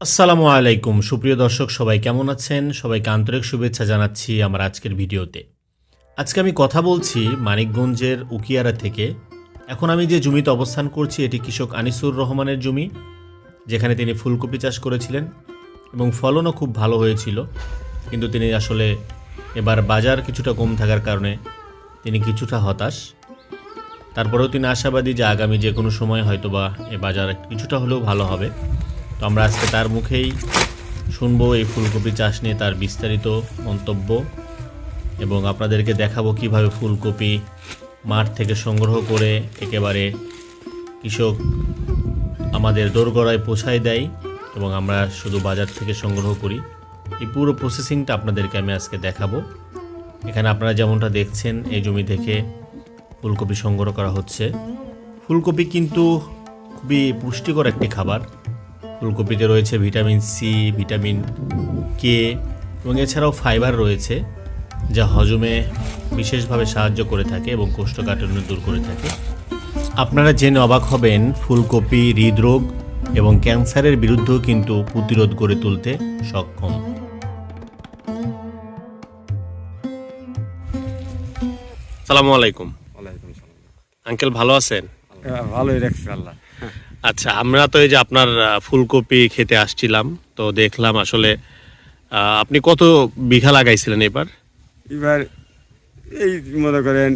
আসসালামু আলাইকুম। সুপ্রিয় দর্শক, সবাই কেমন আছেন? সবাইকে আন্তরিক শুভেচ্ছা জানাচ্ছি আমার আজকের ভিডিওতে। আজকে আমি কথা বলছি মানিকগঞ্জের উকিয়ারা থেকে। এখন আমি যে জমিতে অবস্থান করছি, এটি কৃষক আনিসুর রহমানের জমি, যেখানে তিনি ফুলকপি চাষ করেছিলেন এবং ফলনও খুব ভালো হয়েছিল। কিন্তু তিনি আসলে এবার বাজার কিছুটা কম থাকার কারণে তিনি কিছুটা হতাশ। তারপরেও তিনি আশাবাদী যে আগামী যে কোনো সময় হয়তোবা এ বাজার কিছুটা হলেও ভালো হবে। তো আমরা আজকে তার মুখেই শুনব এই ফুলকপি চাষ নিয়ে তার বিস্তারিত মন্তব্য এবং আপনাদেরকে দেখাবো কীভাবে ফুলকপি মাঠ থেকে সংগ্রহ করে একেবারে কৃষক আমাদের দোরগড়ায় পৌঁছায় দেয় এবং আমরা শুধু বাজার থেকে সংগ্রহ করি। এই পুরো প্রসেসিংটা আপনাদেরকে আমি আজকে দেখাবো। এখানে আপনারা যেমনটা দেখছেন, এই জমি থেকে ফুলকপি সংগ্রহ করা হচ্ছে। ফুলকপি কিন্তু খুবই পুষ্টিকর একটি খাবার। ফুলকপিতে রয়েছে ভিটামিন সি, ভিটামিন কে এবং এছাড়াও ফাইবার রয়েছে, যা হজমে বিশেষভাবে সাহায্য করে থাকে এবং কোষ্ঠকাঠিন্য দূর করে থাকে। আপনারা জেনে অবাক হবেন, ফুলকপি হৃদরোগ এবং ক্যান্সারের বিরুদ্ধেও কিন্তু প্রতিরোধ গড়ে তুলতে সক্ষম। সালামু আলাইকুম। আঙ্কেল ভালো আছেন? হ্যাঁ, ভালোই রাখছি আল্লাহ। আচ্ছা আমরা তো এই যে আপনার ফুলকপি খেতে আসছিলাম তো দেখলাম আসলে আপনি কত বিঘা লাগাইছিলেন এবার? এবার এই মনে করেন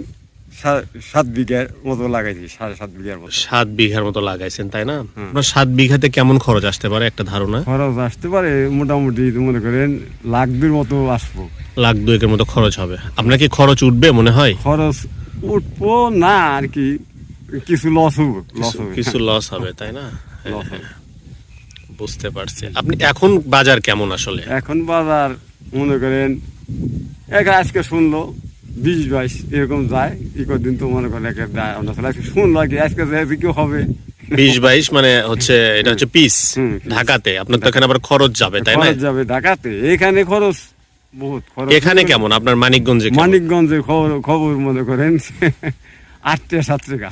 সাত বিঘার মতো লাগাইছি সাড়ে সাত বিঘার মতো। সাত বিঘার মতো লাগাইছেন তাই না? আপনার সাত বিঘাতে কেমন খরচ আসতে পারে একটা ধারণা? খরচ আসতে পারে মোটামুটি মনে করেন লাখ দুর মতো আসব। লাখ দুয়েকের মতো খরচ হবে। আপনার কি খরচ উঠবে মনে হয়? খরচ উঠবো না আর কি কিছু লস হবে লস হবে। কিছু লস হবে তাই না? হ্যাঁ, লস হবে বুঝতে পারছি। আপনি এখন বাজার কেমন আসলে? এখন বাজার মনে করেন এক আজকে শুনলো বিশ বাইশ এরকম যায়। এই কদিন তো মনে করেন একটা যায় আমরা। আজকে শুনলো কি আজকে যেহেতু কি হবে? বিশ বাইশ মানে হচ্ছে এটা হচ্ছে পিস ঢাকাতে। আপনার তো এখানে আবার খরচ যাবে তাই না? যাবে ঢাকাতে। এখানে খরচ এখানে কেমন? আপনার মানিকগঞ্জে? মানিকগঞ্জে খবর খবর মনে করেন আটটা সাত টাকা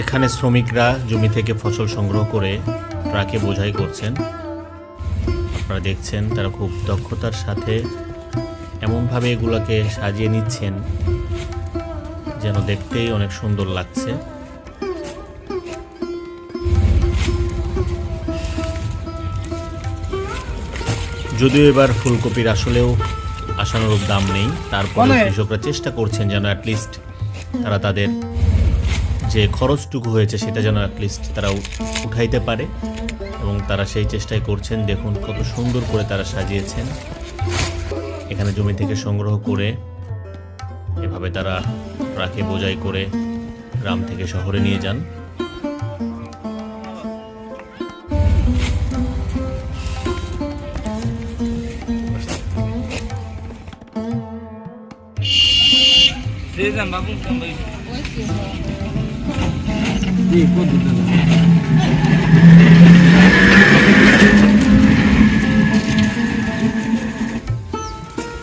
এখানে শ্রমিকরা জমি থেকে ফসল সংগ্রহ করে ট্রাকে বোঝাই করছেন। আপনারা দেখছেন তারা খুব দক্ষতার সাথে এমনভাবে এগুলোকে সাজিয়ে নিচ্ছেন যেন দেখতেই অনেক সুন্দর লাগছে। যদিও এবার ফুলকপির আসলেও আশানুরূপ দাম নেই তারপরে কৃষকরা চেষ্টা করছেন যেন অ্যাটলিস্ট তারা তাদের যে খরচটুকু হয়েছে সেটা যেন অ্যাটলিস্ট তারা উঠাইতে পারে এবং তারা সেই চেষ্টাই করছেন। দেখুন কত সুন্দর করে তারা সাজিয়েছেন। এখানে জমি থেকে সংগ্রহ করে এভাবে তারা ট্রাকে বোঝাই করে গ্রাম থেকে শহরে নিয়ে যান।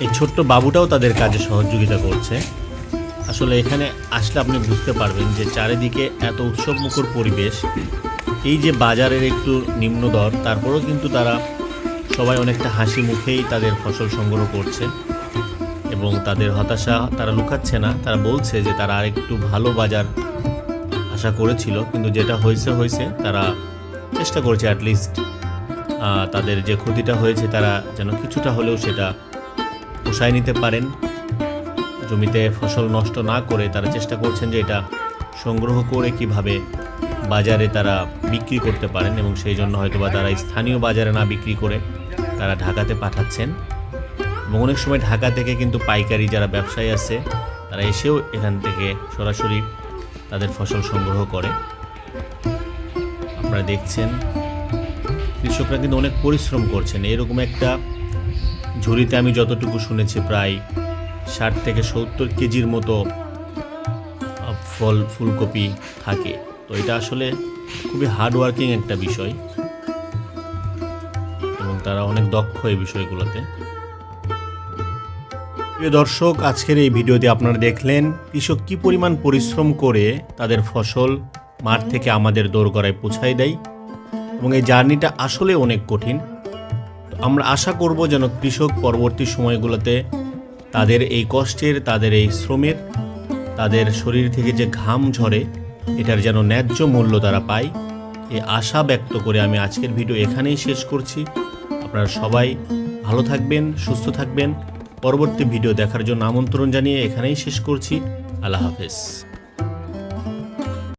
এই ছোট্ট বাবুটাও তাদের কাজে সহযোগিতা করছে। আসলে এখানে আসলে আপনি বুঝতে পারবেন যে চারিদিকে এত উৎসব মুখর পরিবেশ, এই যে বাজারের একটু নিম্ন দর, তারপরেও কিন্তু তারা সবাই অনেকটা হাসি মুখেই তাদের ফসল সংগ্রহ করছে। এবং তাদের হতাশা তারা লুকাচ্ছে না। তারা বলছে যে তারা আরেকটু ভালো বাজার আশা করেছিল, কিন্তু যেটা হয়েছে হয়েছে, তারা চেষ্টা করেছে অ্যাটলিস্ট তাদের যে ক্ষতিটা হয়েছে তারা যেন কিছুটা হলেও সেটা পোষায় নিতে পারেন। জমিতে ফসল নষ্ট না করে তারা চেষ্টা করছেন যে এটা সংগ্রহ করে কীভাবে বাজারে তারা বিক্রি করতে পারেন এবং সেই জন্য হয়তোবা তারা স্থানীয় বাজারে না বিক্রি করে তারা ঢাকাতে পাঠাচ্ছেন। এবং অনেক সময় ঢাকা থেকে কিন্তু পাইকারি যারা ব্যবসায়ী আছে, তারা এসেও এখান থেকে সরাসরি তাদের ফসল সংগ্রহ করে। আপনারা দেখছেন, কৃষকরা কিন্তু অনেক পরিশ্রম করছেন। এরকম একটা ঝুড়িতে আমি যতটুকু শুনেছি, প্রায় ষাট থেকে সত্তর কেজির মতো ফল, ফুলকপি থাকে। তো এটা আসলে খুবই হার্ড ওয়ার্কিং একটা বিষয় এবং তারা অনেক দক্ষ এই বিষয়গুলোতে। প্রিয় দর্শক, আজকের এই ভিডিওতে আপনারা দেখলেন কৃষক কি পরিমাণ পরিশ্রম করে তাদের ফসল মাঠ থেকে আমাদের দোরগড়ায় পৌঁছায় দেয় এবং এই জার্নিটা আসলে অনেক কঠিন। আমরা আশা করব যেন কৃষক পরবর্তী সময়গুলোতে তাদের এই কষ্টের, তাদের এই শ্রমের, তাদের শরীর থেকে যে ঘাম ঝরে, এটার যেন ন্যায্য মূল্য তারা পায়। এই আশা ব্যক্ত করে আমি আজকের ভিডিও এখানেই শেষ করছি। আপনারা সবাই ভালো থাকবেন, সুস্থ থাকবেন। পরবর্তী ভিডিও দেখার জন্য আমন্ত্রণ জানিয়ে এখানেই শেষ করছি। আল্লাহ হাফেজ।